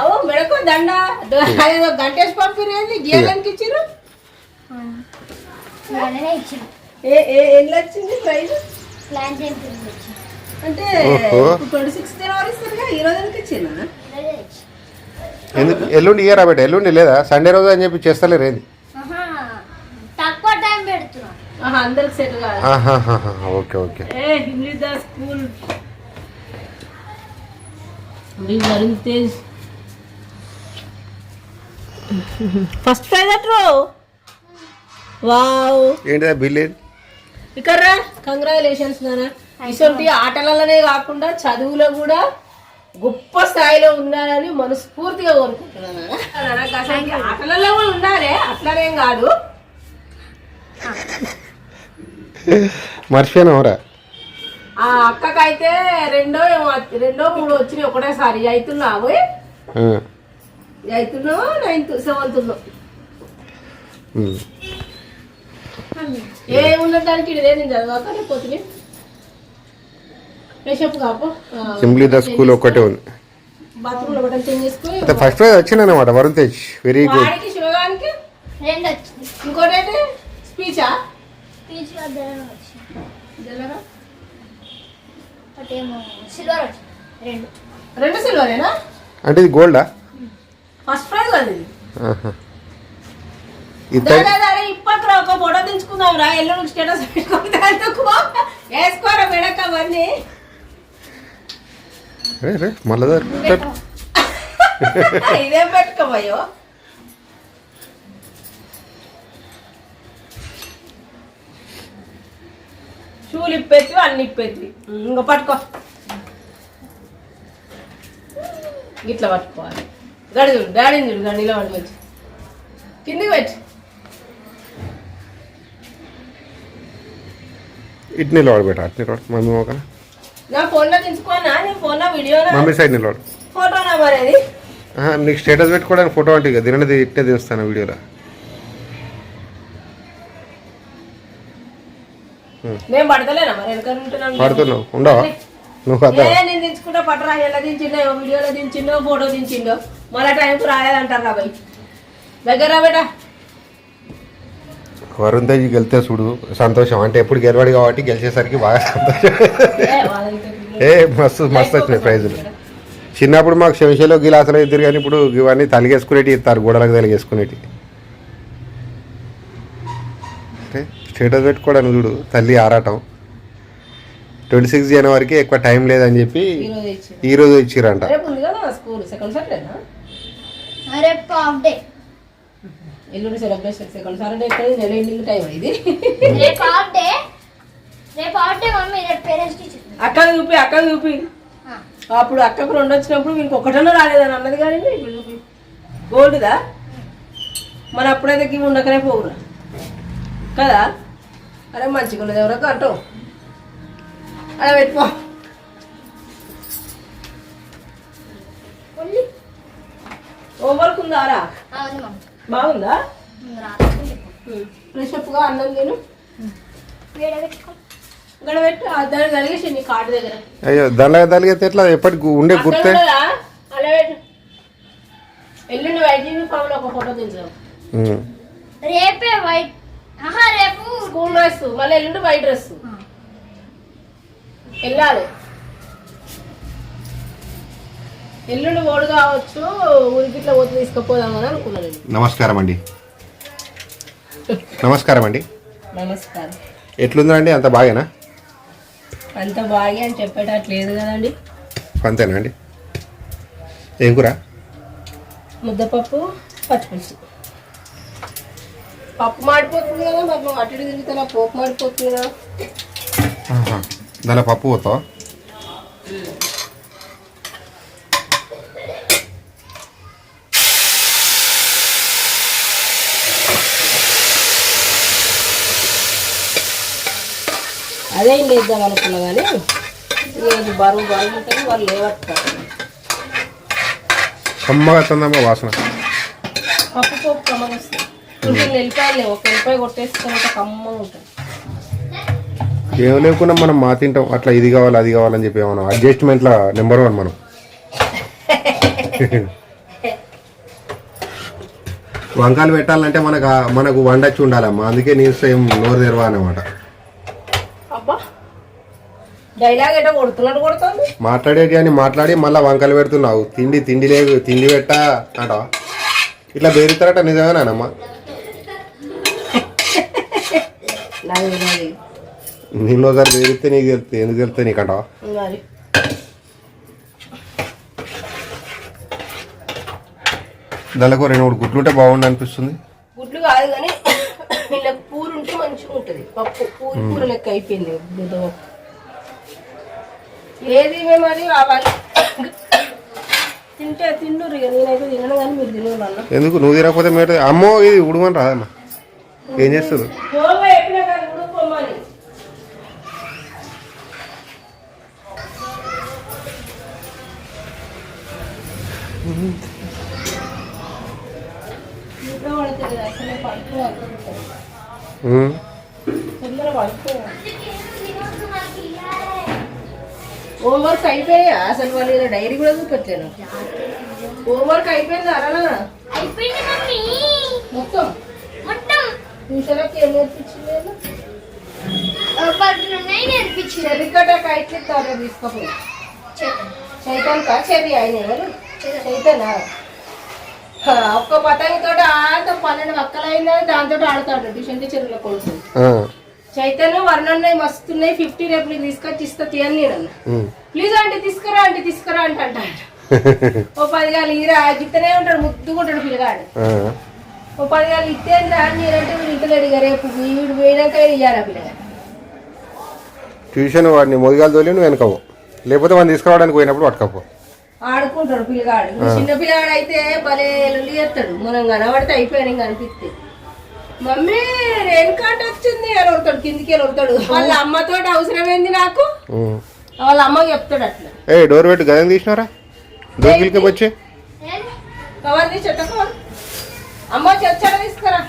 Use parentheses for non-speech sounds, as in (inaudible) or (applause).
అవో మెడకు దండ. అదేదో గంటేసి పంపిరేది? ఏ ఏ వచ్చింది ప్రైజ్? ప్లాన్ అంటే ఓహో. ట్వంటీ సిక్స్ జనవరి ఇస్తారుగా ఈ రోజు ఎందుకు ఇచ్చిందా ఇలాగే ఇచ్చిన ఎందుకు ఎల్లుండి ఇయరా బెట? ఎల్లుండి లేదా? సండే రోజు అని చెప్పి చేస్తలేరు ఏంది? ఆహా, తక్కువ టైం పెడుతున్నాం. ఆహా, అందరికి సెట్ కాదు. Okay okay. ఏ Hindi school. Tej first prize అట్రో wow ఏంటిదా బిల్ ఏది ఇక్కడ కంగ్రాచులేషన్స్ నాన్న. ఇటువంటి ఆటలలోనే కాకుండా చదువులో కూడా గొప్ప స్థాయిలో ఉండాలని మనస్ఫూర్తిగా కోరుకుంటున్నాను ఆటలలో కూడా ఉండాలి అట్లనేం కాదు. మర్చిపోయినావురా ఆ అక్కకైతే రెండో రెండో మూడో వచ్చినాయి ఒకటేసారి. అవుతున్నావు అవుతున్నావు నైన్త్ సెవెంత్. ఏమున్నది దానికి ఇదే నేను చదవక సింప్లీ ద స్కూల్ ఒక్కటే ఉంది. First prize Varun Tej. Very good ఇంకోటి స్పీచా? పీచ్ వద్దనే వచ్చింది. ఒకటేమో సిల్వర్ వచ్చింది రెండు. రెండు సిల్వరేనా? అంటే ఇది గోల్డా? ఫస్ట్ ప్రైజ్ కదా ఇది. ఇది దా, దా, దా, రే, ఇప్పట్లో ఒక ఫోటో దించుకుందాం రా ఎల్లుండి స్టేటస్ పెట్టుకుంటే అందుకు వేసుకోరా మెడక అవన్నీ. రే రే మళ్ళా దొరుకుతాడు. (laughs) ఇదేం పెట్టుకోబోయో? షూలు ఇప్పేసి అన్ని ఇప్పేసి ఇంకా పట్టుకో. గిట్లా పట్టుకోవాలి. గడి చూడు డాడీని చూడు గడిలో పట్టుకొచ్చి కిందికి పెట్టు. ఇటు నిలబడు బేట అటు నిలబడు. మమ్మీ ఒక నా ఫోన్లో దించుకోనా? నీ ఫోన్లో వీడియో మమ్మీ సైడ్ నిలబడు. ఫోటో నెంబర్ అది? నీకు స్టేటస్ పెట్టుకోవడానికి ఫోటో అంటే ఇక దినది ఇట్టే దిస్తాను వీడియోలో. మేము పడతలేనా మరి? వెనక ఉంటున్నాం. పడుతున్నావు. ఉండవా? నువ్వు నేను దించుకుంటా పట్టరా ఎలా దించిండో వీడియోలో దించిండో ఫోటో దించిండో మళ్ళీ టైంకు రాలేదంటారు రా భయ్ దగ్గర బేటా. వరుణ్ తేజ్ గెలితే చూడు సంతోషం. అంటే ఎప్పుడు గెలవాడు కాబట్టి గెలిచేసరికి బాగా సంతోషం. ఏ, మస్తు మస్తు వచ్చినాయి ప్రైజులు. చిన్నప్పుడు మాకు శంషలో గిలాసులు ఇద్దరు కానీ ఇప్పుడు ఇవన్నీ తలిగేసుకునేటి ఇస్తారు గోడలకు తలిగేసుకునేటి అంటే స్టేటస్ పెట్టుకోవడానికి చూడు తల్లి ఆరాటం. ట్వంటీ సిక్స్ జనవరికి ఎక్కువ టైం లేదని చెప్పి ఈ రోజు ఇచ్చిరంట సెకండ్ సాటర్డేనా రేపు హాఫ్ డే ఎల్లుండి సెలబ్రేషన్ సెకండ్ సాటర్డే ఎక్కడ? నెల ఎన్ని టైం ఇది? రేపు హాఫ్ డే రేపు హాఫ్ డే మమ్మీ రేపు పేరెంట్స్ టీచర్ అక్కడ చూపి అక్కడ చూపి. అప్పుడు అక్కకు రెండు వచ్చినప్పుడు మీకు ఒకటన్నా రాలేదని అన్నది కానీ ఇప్పుడు చూపి. గోల్డ్దా మరి అప్పుడైతే ఉండకనే పోగురా కదా? అరే మంచిగా ఉన్నది ఎవరో అంటూ. అలా పెట్టుకో హోంవర్క్ ఉందారా బాగుందా? ఫ్రెష్ అప్గా అన్నం తిను. వేడ పెట్టుకో. ఇక్కడ పెట్టు ఆ దాన్ని కలిగేసి నీ కార్డు దగ్గర. అయ్యో దానిలాగా తలిగితే ఎట్లా? ఎప్పటికి ఉండే అక్కడ గుర్తే? ఉన్నదా? అలా పెట్టు. ఎల్లుండి వైట్ యూనిఫామ్లో ఒక ఫోటో ఉమ్. రేపే వైట్ రేపు స్కూల్ డ్రెస్ మళ్ళీ ఎల్లుండి వైట్ డ్రెస్ వెళ్ళాలి. ఎల్లుండి ఓడు కావచ్చు ఊరికి ఇట్లా పోతే తీసుకుపోదామని అనుకున్నాను నేను. నమస్కారం అండి. నమస్కారం అండి. నమస్కారం. ఎట్లుందండి? అంత బాగేనా? అంత బాగా అని చెప్పేటట్లేదు కదండి. అంతేనా అండి? ఏం కూర? ముద్దపప్పు పచ్చిపులుసు పప్పు మాడిపోతుంది కదా మరి నువ్వు అటు ఇటు తిరుగుతున్నా పోపు మాడిపోతుంది? కదా. దానిలో పప్పు పోతావా? అదే ఏం లేద్దాం అనుకున్నా కానీ లేదు బరువు బరువు ఉంటుంది వాళ్ళు లేవట్టుతారు కమ్మగా వాసన. పప్పు పోపు కమ్మగా వస్తుంది. ఒక ఉంటుంది. ఏం లేకుండా మనం మా తింటాం. అట్లా ఇది కావాలి అది కావాలని చెప్పి ఏమన్నా అడ్జస్ట్మెంట్ల నెంబర్ వన్ మనం. (laughs) వంకాయలు పెట్టాలంటే మనకు మనకు వండొచ్చి ఉండాలమ్మా అందుకే నీ సేమ్ నోరు తెరవా కొడుతుంది. మాట్లాడేటి అని మాట్లాడి మళ్ళీ వంకలు పెడుతున్నావు. తిండి తిండి లేదు తిండి పెట్టా అంట ఇట్లా బెరుతారట నిజమేనానమ్మా నిన్ను ఒకసారి బెరిస్తే నీకు తెలుస్తుంది. ఎందుకు తెలుస్తుంది నీకంట మరి. దానికి రెండు మూడు గుడ్లు ఉంటే బాగుండు అనిపిస్తుంది. గుడ్లు కాదు కానీ పూరి ఉంటే మంచిగా ఉంటుంది. పప్పు పూరి లెక్క అయిపోయింది. ఏది అవన్నీ? తింటే ఇక. నేనైతే తినను కానీ మీరు తినరు ఎందుకు? నువ్వు తినకపోతే మీరు అమ్మో ఇది ఉడమని రాదమ్మా. ఏం చేస్తుంది పోగా చెప్పినా కానీ కూడా పొమ్మని నిద్ర పడుతుంది అసలే పడుకోవాలి ఉమ్. తొందర పడుకోవాలి హోంవర్క్ అయిపోయా అసలు వాళ్ళు ఇలా డైరీ కూడా చూపెట్టాను హోంవర్క్ అయిపోయింది అరనా అయిపోయింది మమ్మీ మొత్తం మొత్తం ట్యూషన్కి ఏం నేర్పించింది పట్టు ఉన్నాయి నేర్పించారు చెరికట కైట్లు తారే తీసుకోపోయి చైతన్ కా చెరి ఆయన ఎవరు చైతనా ఒక్క పతంగి తోటి ఆట పన్నెండు మక్కలైందా దాంతో ఆడతాడు ట్యూషన్ టీచర్ల కొడుకు. చైతన్య వర్ణన్నాయి మస్తున్నాయి ఫిఫ్టీ రేపు నీకు తీసుకొచ్చి ఇస్తా తీయని నేను. ప్లీజ్ ఆంటీ తీసుకురా ఆంటీ తీసుకురా అంటే అంటాడు (laughs) ఓ పది గాలు ఈరా గిత్తనే ఉంటాడు ముద్దుకుంటాడు పిల్లగాడు. ఓ పది గాలు ఇత్తేందా నేనంటే వీడు ఇంతలేడు ఇక రేపు వీడు పోయినాక ఇయ్యాలి ఆ పిల్లగాడు. ట్యూషన్ వాడిని మొదగాలు తోలి నువ్వు వెనకవు లేకపోతే వాడిని తీసుకురావడానికి పోయినప్పుడు పట్టుకపో. ఆడుకుంటాడు పిల్లగాడు. చిన్న పిల్లగాడు అయితే భలే లొల్లి చేస్తాడు. మనం కనబడితే అయిపోయాడు ఇంకా అనిపిస్తే. మమ్మీ రేణుకాట వచ్చింది కొడతాడు కిందికి కొడతాడు వాళ్ళ అమ్మతో అవసరం ఏంది నాకు. వాళ్ళ అమ్మకి చెప్తాడు అట్లా. ఏ డోర్ పెట్టి గదని తీసినారా? డోర్ గిలికి వచ్చి. కవర్ తీసి కవర్ అమ్మ చెచ్చాడ తీసుకురా.